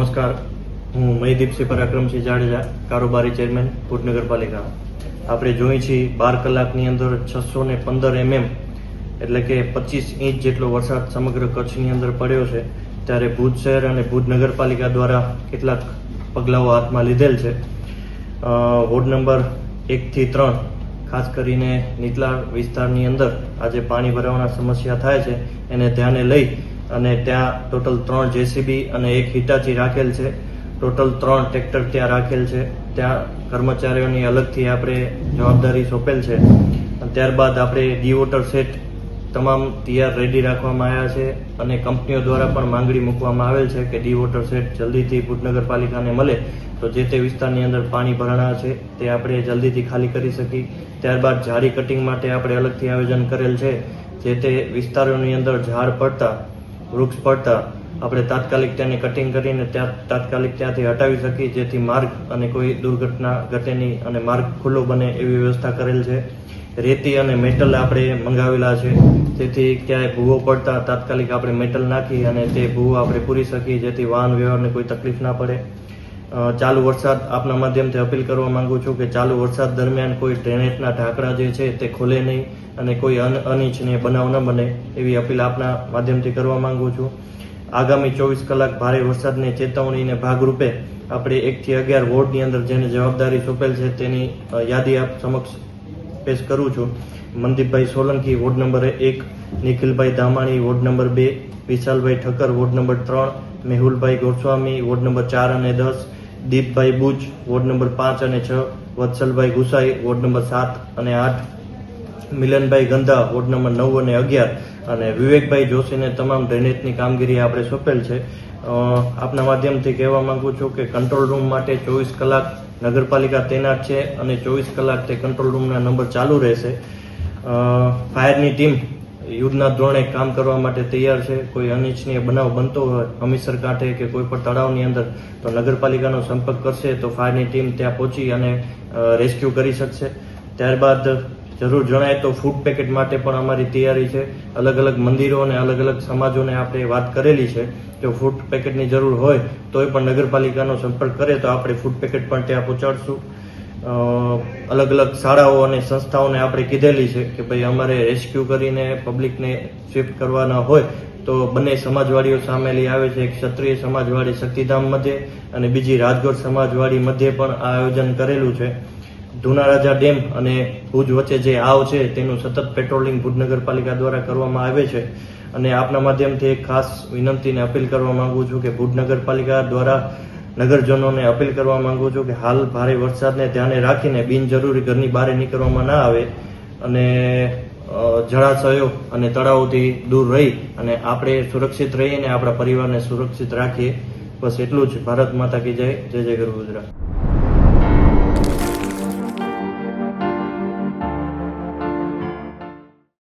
નમસ્કાર. હું મહીદીપસિંહ પરાક્રમસિંહ જાડેજા, કારોબારી ચેરમેન, ભુજ નગરપાલિકા. આપણે જોઈએ છીએ બાર કલાકની અંદર છસો ને પંદર એમએમ, એટલે કે પચીસ ઇંચ જેટલો વરસાદ સમગ્ર કચ્છની અંદર પડ્યો છે. ત્યારે ભુજ શહેર અને ભુજ નગરપાલિકા દ્વારા કેટલાક પગલાઓ હાથમાં લીધેલ છે. વોર્ડ નંબર એકથી ત્રણ, ખાસ કરીને નીચલા વિસ્તારની અંદર આજે પાણી ભરાવાના સમસ્યા થાય છે. એને ધ્યાને લઈ અને ત્યાં ટોટલ ત્રણ જેસીબી અને એક હિટાચી રાખેલ છે. ટોટલ ત્રણ ટ્રેક્ટર ત્યાં રાખેલ છે. ત્યાં કર્મચારીઓની અલગથી આપણે જવાબદારી સોંપેલ છે. ત્યારબાદ આપણે ડી વોટર સેટ તમામ તૈયાર રેડી રાખવામાં આવ્યા છે અને કંપનીઓ દ્વારા પણ માંગણી મૂકવામાં આવેલ છે કે ડી વોટર સેટ જલ્દીથી ભુજ નગરપાલિકાને મળે તો જે તે વિસ્તારની અંદર પાણી ભરાણા છે તે આપણે જલ્દીથી ખાલી કરી શકી ત્યારબાદ ઝાડી કટિંગ માટે આપણે અલગથી આયોજન કરેલ છે. જે તે વિસ્તારોની અંદર ઝાડ પડતા વૃક્ષ પડતા આપણે તાત્કાલિક તેને કટિંગ કરીને ત્યાં તાત્કાલિક ત્યાંથી હટાવી શકીએ, જેથી માર્ગ અને કોઈ દુર્ઘટના ઘટે નહીં અને માર્ગ ખુલ્લો બને એવી વ્યવસ્થા કરેલ છે. રેતી અને મેટલ આપણે મંગાવેલા છે. તેથી ક્યાંય ભૂવો પડતા તાત્કાલિક આપણે મેટલ નાખી અને તે ભૂવો આપણે પૂરી શકીએ, જેથી વાહન વ્યવહારને કોઈ તકલીફ ના પડે. ચાલુ વરસાદ આપના માધ્યમથી અપીલ કરવા માંગુ છું કે ચાલુ વરસાદ દરમિયાન કોઈ ડ્રેનેજના ઢાંકણા જે છે તે ખોલે નહીં અને કોઈ અન, અનિચ્છનીય બનાવ ન બને એવી અપીલ આપના માધ્યમથી કરવા માંગુ છું. આગામી ચોવીસ કલાક ભારે વરસાદની ચેતવણીને ભાગરૂપે આપણે એકથી અગિયાર વોર્ડની અંદર જેને જવાબદારી સોંપેલ છે તેની યાદી આપ સમક્ષ પેશ કરું છું. મનદીપભાઈ સોલંકી વોર્ડ નંબર એક, નિખિલભાઈ ધામાણી વોર્ડ નંબર બે, વિશાલભાઈ ઠક્કર વોર્ડ નંબર ત્રણ, મેહુલભાઈ ગોસ્વામી વોર્ડ નંબર ચાર અને દસ દીપભાઈ બુજ વોર્ડ નંબર પાંચ અને છ, વત્સલભાઈ ગુસાઈ, વોર્ડ નંબર સાત અને આઠ, મિલનભાઈ ગંધા, વોર્ડ નંબર નવ અને અગિયાર અને વિવેકભાઈ જોશીને તમામ ડ્રેનેજની કામગીરી આપણે સોંપેલ છે. આપના માધ્યમથી કહેવા માંગુ છું કે કંટ્રોલ રૂમ માટે ચોવીસ કલાક નગરપાલિકા તૈનાત છે અને ચોવીસ કલાક તે કંટ્રોલ રૂમના નંબર ચાલુ રહેશે. ફાયરની ટીમ યુદ્ધના ધોરણે કામ કરવા માટે તૈયાર છે. કોઈ અનિચ્છનીય બનાવ બનતો હોય, હમીસર કાંઠે કે કોઈ પણ તળાવની અંદર, તો નગરપાલિકાનો સંપર્ક કરશે, તો ફાયરની ટીમ ત્યાં પહોંચી અને રેસ્ક્યુ કરી શકશે. ત્યારબાદ જરૂર જણાય તો ફૂડ પેકેટ માટે પણ અમારી તૈયારી છે. અલગ અલગ મંદિરો અને અલગ અલગ સમાજોને આપણે વાત કરેલી છે જો ફૂડ પેકેટની જરૂર હોય, તોય પણ નગરપાલિકાનો સંપર્ક કરે તો આપણે ફૂડ પેકેટ પણ ત્યાં પહોંચાડશું. અલગ અલગ શાળાઓ અને સંસ્થાઓને આપણે કીધેલી છે કે ભાઈ અમારે રેસ્ક્યુ કરીને પબ્લિકને શિફ્ટ કરવાના હોય તો બંને સમાજવાડીઓ સામેલી આવે છે. એક ક્ષત્રિય સમાજવાડી શક્તિધામ મધ્યે અને બીજી રાજકોટ સમાજવાડી મધ્યે પણ આ આયોજન કરેલું છે. ધુનારાજા ડેમ અને ભુજ વચ્ચે જે આવ છે તેનું સતત પેટ્રોલિંગ ભુજ નગરપાલિકા દ્વારા કરવામાં આવે છે. અને આપના માધ્યમથી એક ખાસ વિનંતીને અપીલ કરવા માંગુ છું કે ભુજ નગરપાલિકા દ્વારા નગરજનોને અપીલ કરવા માંગુ છું કે હાલ ભારે વરસાદને ધ્યાને રાખીને બિનજરૂરી ઘરની બહાર નીકળવામાં ના આવે અને જળાશયો અને તળાવોથી દૂર રહી અને આપણે સુરક્ષિત રહીએ અને આપણા પરિવારને સુરક્ષિત રાખીએ. બસ એટલું જ. ભારત માતા કી જય. જય જય ગુરુ ગુજરાત.